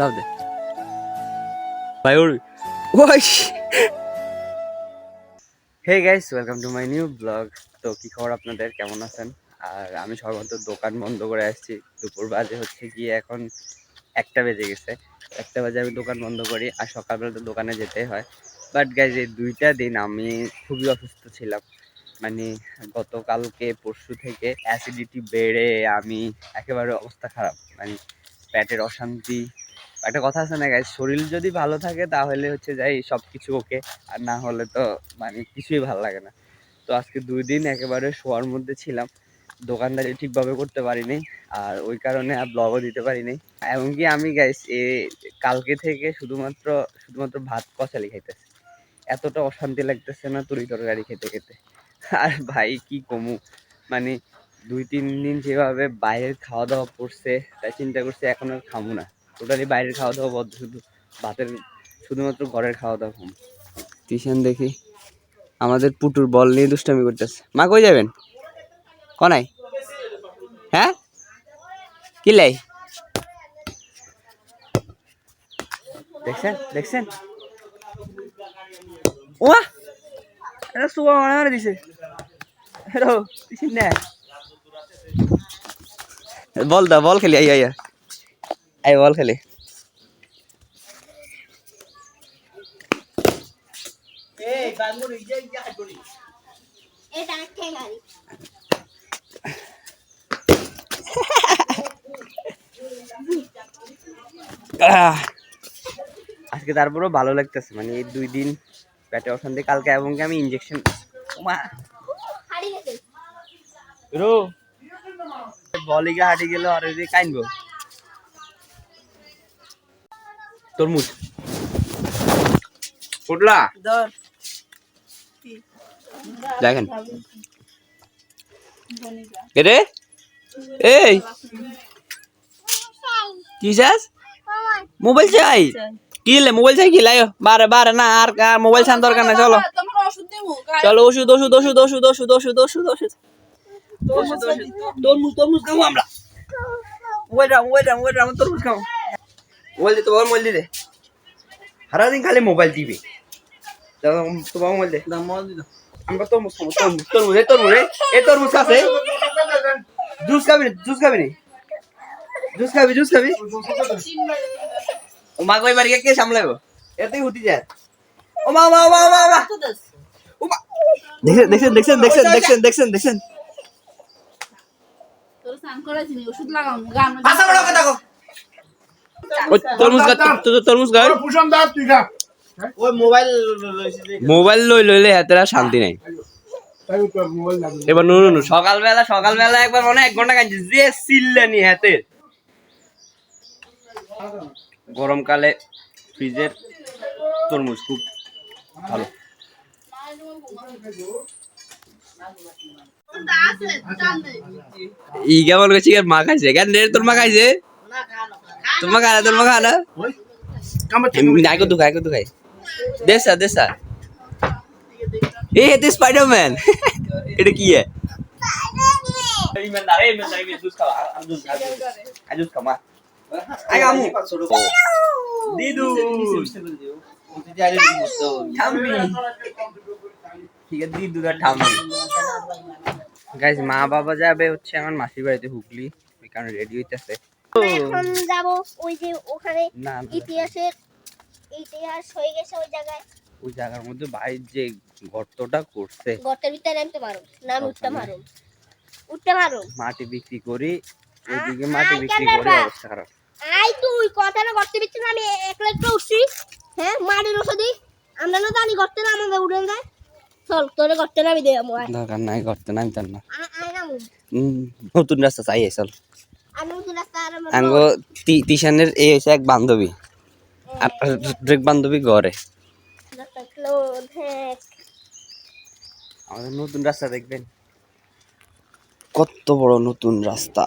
লাভ দে ভাই ওর ওই hey guys welcome to my new blog তো কি খবর আপনাদের? কেমন আছেন? আর আমি সর্বত দোকান বন্ধ করে আসছি। দুপুর বাজে হচ্ছে গিয়ে এখন একটা বেজে গেছে। একটা বাজে আমি দোকান বন্ধ করি আর সকালবেলা তো দোকানে যেতে হয়। বাট গাইজ এই দুইটা দিন আমি খুবই অসুস্থ ছিলাম। মানে গতকালকে পরশু থেকে অ্যাসিডিটি বেড়ে আমি একেবারে অবস্থা খারাপ। মানে পেটের অশান্তি একটা কথা আছে না গাইজ শরীর যদি ভালো থাকে, তাহলে হচ্ছে যাই সব কিছু ওকে আর না হলে তো মানে কিছুই ভালো লাগে না। তো আজকে দুই দিন একেবারে শোয়ার মধ্যে ছিলাম। দোকানদারি ঠিকভাবে করতে পারিনি, আর ওই কারণে আর ব্লগও দিতে পারিনি। এমনকি আমি গাইস এ কালকে থেকে শুধুমাত্র শুধুমাত্র ভাত কষালি খাইতেছি। এতটা অশান্তি লাগতেছে না তরি তরকারি খেতে খেতে। আর ভাই, কি কমু? মানে দুই, তিন দিন যেভাবে বাইরের খাওয়া দাওয়া করছে, তাই চিন্তা করছে এখন আর খামু না। টোটালি বাইরের খাওয়া দাওয়া বদ্ধ শুধু ভাতের, শুধুমাত্র ঘরের খাওয়া দাওয়া কম। টিউশন দেখি। আমাদের পুটুর বল নিয়ে দুষ্টামি করতেছে। মা কই যাবেন? কনাই? হ্যাঁ? কি লাই? দেখছেন? দেখছেন? মারা দিছে। হ্যালো বল দা। বল খেলি আই আইয়া। আই বল খেলি! আজকে তারপরেও ভালো লাগতেছে মানে এই দুই দিন পেটে অশান্তি কালকে এবং আমি ইঞ্জেকশন রো। বলিগে হাঁটি গেল আর ওই দিয়ে কাইনবো। তরমুজ। উঠলা দেখেন। রে? এই। কি চাস? মোবাইল চাই। কি মোবাইল চাই কি? লাইও বারে বারে না আর মোবাইল চান দরকার নাই চলো। চলো ওষুধ ওষুধ ওষুধ ওষুধ ওষুধ ওষুধ ওষুধ ওষুধ। তরমুজ তরমুজ খাব আমরা। মোবাইল রাখ মোবাইল রাখ মোবাইল রাখ তরমুজ খাব। মোবাইল দে তোমার মোবাইল দে সারাদিন খালি মোবাইল টিভি তোমার মোবাইল দে আমরা তরমুজ খাব তরমুজ তরমুজ এই তরমুজ এই এই তরমুজ আছে। জুস খাবি না জুস খাবি না। জুস খাবি জুস খাবি। ও মা কই বাড়ি কে সামলাবো? এতেই হুতি যায়। ও মা মা মা মা মা। দেখছেন দেখছেন দেখছেন দেখছেন দেখছেন দেখছেন তোর স্নান করাইছি নি, ওষুধ লাগাও গান ভাষা বড় কথা কো ওই তরমুজ গা তো তরমুজ গা পুষম তুই খা। মোবাইল লই লইলে হাতেরা শান্তি নাই। তাই তো মোবাইল লাগবে এবার নুন নুন। সকালবেলা সকালবেলা একবার মনে এক ঘণ্টা কাঁদছি যে সিল্লানি হাতে। গরমকালে ফ্রিজের তরমুজ খুব ভালো। ই কেমন করছি মা খাইছে কেন তোর মা খাইছে তোর तुम खाना तुम खाना नायको तू खाए को तू खाए देसा देसा ये है तो स्पाइडरमैन এটা কি है ইমানদার ইমানদার আমি জুস খাওয়া আমি জুস খাওয়া আমি জুস খাওয়া আই আমু দিদু ঠিক আছে দিদু মা বাবা যাবে হচ্ছে আমার মাসির বাড়িতে হুগলি। কারণ রেডি হইতেছে। এখন যাব ওই যে ওখানে ইতিহাসের ইতিহাস হয়ে গেছে ওই জায়গায়। ওই জায়গার মধ্যে যে গর্তটা করছে গর্তের ভিতরে নামতে পারো নাম উঠতে পারো উঠতে পারো। মাটি বিক্রি করি ওইদিকে মাটি বিক্রি কেন করে অবস্থা খারাপ। আই তুই কথা না গর্তের ভিতরে আমি একলা একটু উঠছি। হ্যাঁ মাটির ওষুধই। আমরা না জানি গর্তে না আমাদের উঠে যায়। চল তোরে গর্তে নামি দে আমি আয়। দরকার নাই তার না। নতুন রাস্তা চাই চল। আঙ্গ টিশানের এই হচ্ছে এক বান্ধবী। আর এক বান্ধবী ঘরে। আমাদের নতুন রাস্তা দেখবেন। কত বড় নতুন রাস্তা।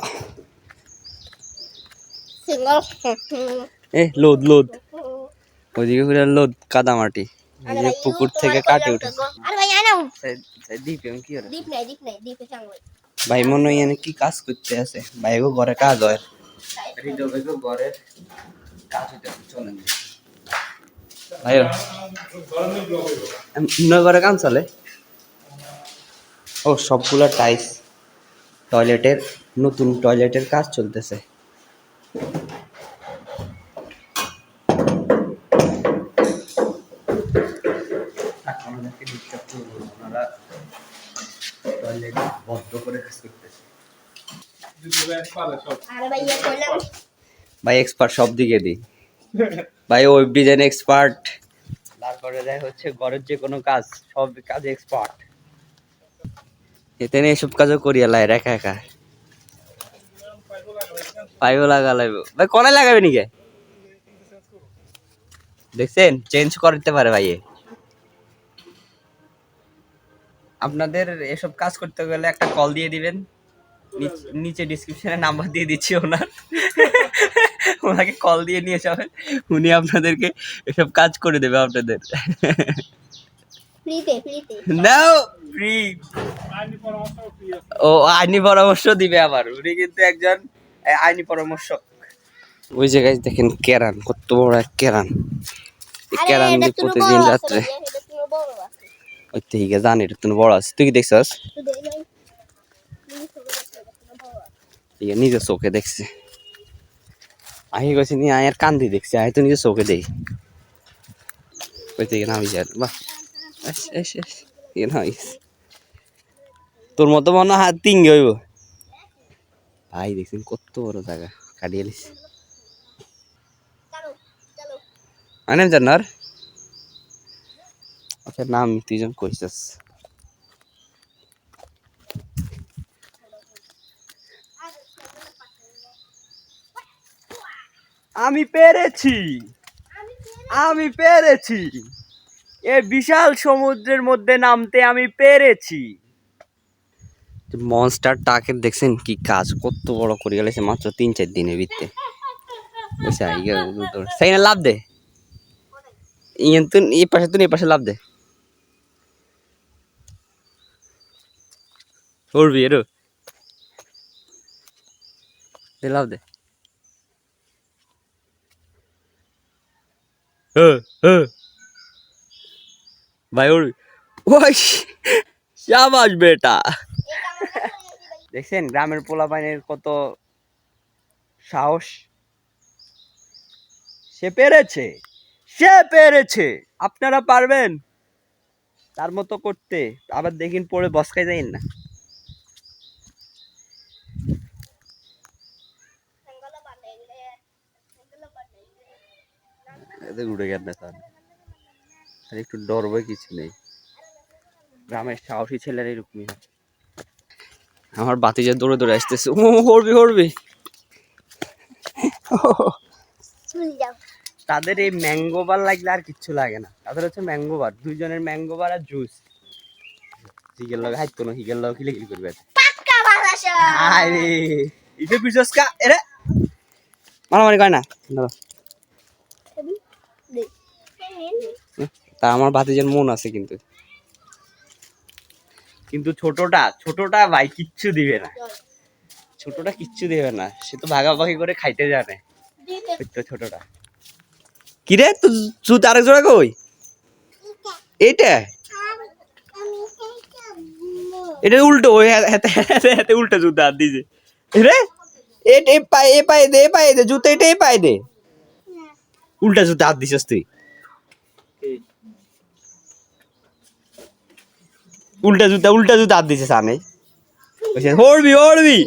এ লোদ লোদ। ওইদিকে ঘুরে লোদ কাদামাটি। যে পুকুর থেকে কাটে উঠেছে। আরে ভাই আয় দ্বীপ কি হলো? দীপ নাই দীপ নাই দীপে চাঙ্গল ভাই মনে হয় কি কাজ করতে আছে? ভাই গো ঘরে কাজ হয়। ঘরে কাজ নগরে কাম চলে? ও, সবগুলো টাইস টয়লেটের নতুন টয়লেটের কাজ চলতেছে। করে কাজ করতেছে। আরে ভাইয়া কইলাম ভাই এক্সপার্ট সব দিকে দিই ভাই ওয়েব ডিজাইন এক্সপার্ট তারপরে দেয় হচ্ছে ঘরের যে কোনো কাজ সব কাজে এক্সপার্ট এতে নিয়ে এসব কাজও করি আলাই একা একা। পাইও লাগা লাগবে। ভাই কোনে লাগাবে নিকে? দেখছেন? চেঞ্জ করতে পারে ভাই আপনাদের এসব কাজ করতে গেলে একটা কল দিয়ে দিবেন। নিচে ডিসক্রিপশনে নাম্বার দিয়ে দিচ্ছি ওনার। ওনাকে কল দিয়ে নিয়ে যাবেন। উনি আপনাদেরকে এসব কাজ করে দেবে আপনাদের। নাও ফ্রি ও আইনি পরামর্শ দিবে আবার। উনি কিন্তু একজন আইনি পরামর্শক। ওই জায়গায় দেখেন কেরান কত বড় এক কেরান। কেরান প্রতিদিন রাত্রে। ওই থেকে জানি তুমি বড় আছে। তুই কি দেখছস? ঠিক নিজের চোখে দেখছে। আহি গেছি নি, আয়ের কান্দি দেখছি, আয় তো নিজের চোখে দেই ওই থেকে নামি যায়। বাহ, এস ইয়ে তোর মতো মনে হাত তিঙ্গে হইব। ভাই দেখছেন কত বড় জায়গা, কাটিয়ে লিস আনেম জানার আচ্ছা নাম তুই জন কইছস আমি পেরেছি। আমি পেরেছি। এ বিশাল সমুদ্রের মধ্যে নামতে আমি পেরেছি। মনস্টার টাকের দেখছেন কি কাজ, কত বড় করে গেলেছে মাত্র তিন চার দিনের ভিতরে বুঝছা সেই লাভ দে। ইয়ান তুন এই পাশে তুন এই পাশে লাভ দে। এরো দে লাভ দে ভাই উড়বি ওই শাবাশ বেটা দেখছেন গ্রামের পোলা পোলাপাইনের কত সাহস সে পেরেছে সে পেরেছে আপনারা পারবেন তার মতো করতে আবার দেখিন পড়ে বসকাই যাইন না এতে উড়ে গেল না তার আর একটু ডরবে কিছু নেই। গ্রামের সাহসী ছেলেরা এরকমই হয়। আমার বাতি যে দৌড়ে দৌড়ে আসতেছে। ও হরবি হরবি। তাদের এই ম্যাঙ্গো বার লাগলে আর কিচ্ছু লাগে না। তাদের হচ্ছে ম্যাঙ্গো বার। দুইজনের ম্যাঙ্গো বার আর জুস। হিগের লগে হাইতো না হিগের লগে খিলে খিলি করবে পাক্কা ভালোবাসা আরে ইতে পিছস কা? এরে! মারামারি কয় না। দাঁড়াও। তা আমার ভাতিজের মন আছে কিন্তু। কিন্তু ছোটটা ছোটটা ভাই কিচ্ছু দিবে না। ছোটটা কিচ্ছু দিবে না সে তো ভাগাভাগি করে খাইতে জানে। তো ছোটটা। কি রে তুই জুতো আরেক জোড়া কই? এইটা। এটা উল্টো ওই হাতে হাতে হাতে উল্টো জুতো হাত দিছে। রে এ পায়ে এ পায়ে দে এ পায়ে দে জুতো এটা এ পায়ে দে। উল্টা জুতো হাত দিছিস তুই। উল্টা জুতা উল্টা জুতা হাত দিছে সামনে। কইছে হড়বি হড়বি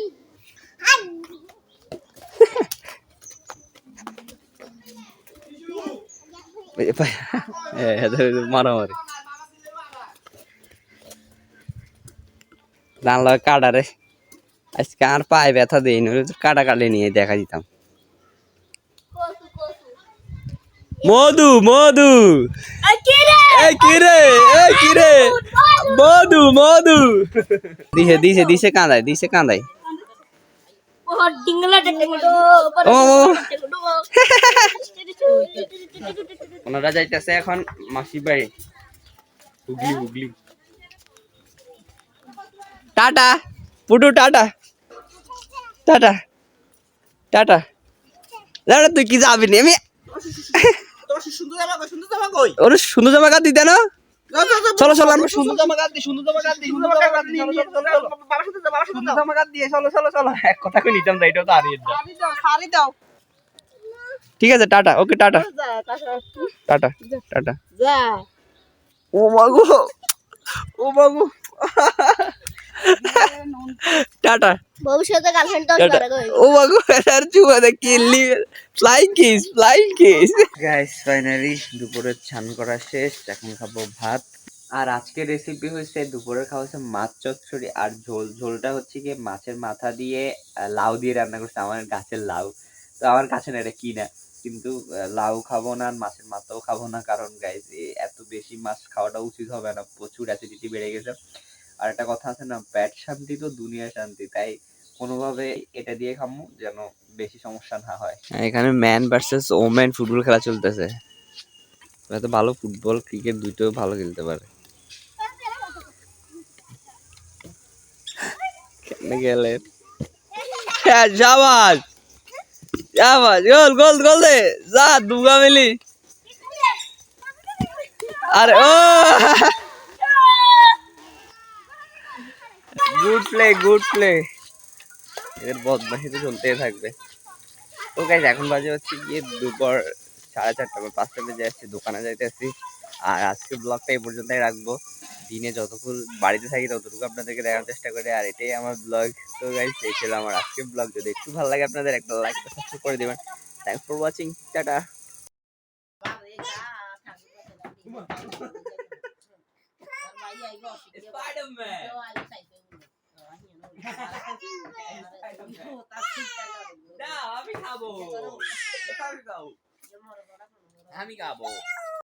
মারামারি। জানলা কাটা রে। আজকে আর পায়ে ব্যথা দেই না কাটা কাটলে নিয়ে দেখা দিতাম। কসু কসু মধু! মধু এই কি রে এই কি রে মধু মধু দিছে দিছে দিছে কাঁদায় দিছে ডিঙ্গলা ওনারা যাইতেছে এখন মাসি বাড়ি। হুগলি হুগলি। টাটা পুটু টাটা। Tata tata. দাঁড়া তুই কি যাবি নি? আমি সুন্দর জামা কই সুন্দর জামা কই? ওরে সুন্দর জামা কাট দিতে না? চলো চলো আমরা সুন্দর জামা দিই সুন্দর জামা দিই সুন্দর জামা জামা কাট চলো চলো চলো। চলো বাবার সাথে বাবার সাথে সুন্দর জামা চলো চলো চলো। এক কথা কই নিতাম না এটাও তো হারিয়ে দাও শাড়ি দাও, শাড়ি দাও। ঠিক আছে tata okay tata. Tata tata. যা। ও মাগো ও মাগো টাটা। ভবিষ্যতে গার্লফ্রেন্ড তো ও দে কিল্লি flying kiss flying kiss guys finally দুপুরের ছান করা শেষ এখন খাব ভাত। আর আজকের রেসিপি হয়েছে দুপুরের খাওয়া হচ্ছে মাছ চচ্চড়ি আর ঝোল ঝোলটা হচ্ছে কি মাছের মাথা দিয়ে লাউ দিয়ে রান্না করছে আমার গাছের লাউ। তো আমার কাছে না এটা কিনা কিন্তু লাউ খাব না আর মাছের মাথাও খাব না কারণ গাইস এত বেশি মাছ খাওয়াটা উচিত হবে না প্রচুর অ্যাসিডিটি বেড়ে গেছে। আর একটা কথা আছে না পেট শান্তি তো দুনিয়া শান্তি, তাই কোনোভাবে এটা দিয়ে খামু যেন বেশি সমস্যা না হয়। এখানে ম্যান ভার্সেস ওম্যান ফুটবল খেলা চলতেছে। ওরা তো ভালো ফুটবল ক্রিকেট দুটোই ভালো খেলতে পারে। গেলেন হ্যাঁ শাবাশ শাবাশ গোল গোল গোল দে! যা দুগা মিলি। আরে, ও! গুড প্লে গুড প্লে এদের বদমাশি তো চলতেই থাকবে। তো গাইজ এখন বাজে হচ্ছে গিয়ে দুপুর সাড়ে চারটা বা পাঁচটা বেজে আসছি দোকানে যাইতে যাইতেছি। আর আজকে ব্লগটা এই পর্যন্তই রাখব। দিনে যতক্ষণ বাড়িতে থাকি ততটুকু আপনাদেরকে দেখানোর চেষ্টা করি। আর এটাই আমার ব্লগ তো গাইজ এই ছিল আমার আজকের ব্লগ যদি একটু ভালো লাগে আপনাদের, একটা লাইক সাবস্ক্রাইব করে দেবেন। Thanks for watching tata. আমি খাব। আমি খাব।